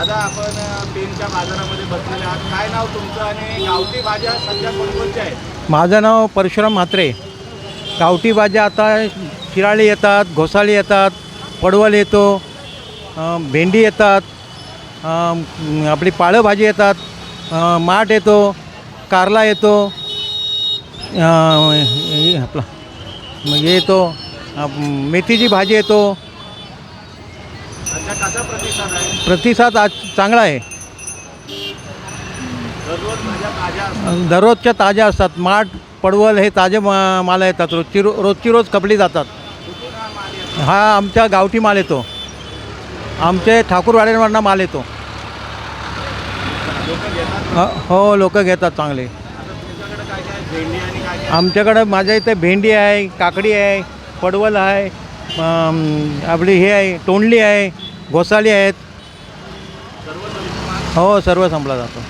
दादा आपण पेनच्या बाजारामध्ये बसलेले आहात. काय नाव तुमचं आणि गावठी भाज्या सध्या कोणकोणत्या आहेत? माझं नाव परशुराम म्हात्रे. गावठी भाज्या आता शिराळी येतात घोसाळी येतात पडवल येतो भेंडी येतात आपली पाळंभाजी येतात माठ येतो कारला येतो आपला येतो मेथीची भाजी येतो सध्या कसा प्रतिसाद आहे? प्रतिसाद आज चांगला आहे. दररोज भाज्या ताज्या असतात. दररोजच्या ताज्या असतात. माठ पडवल हे ताजे मा माल येतात. रोजची रो रोजची रोज कपडी जातात. कुठून हा माल येतो हा आमच्या गावठी माल येतो. आमचे ठाकूरवाड्यांवरनं माल येतो. लोक घेतात अ, हो लोक घेतात चांगले. आता तुमच्याकडे काय काय भेंडी आणि काय काय आमच्याकडं माझ्या इथे भेंडी आहे काकडी आहे पडवल आहे आपली हे आहे तोंडली आहे घोसाळी आहेत. हो सर्व संपला जातो.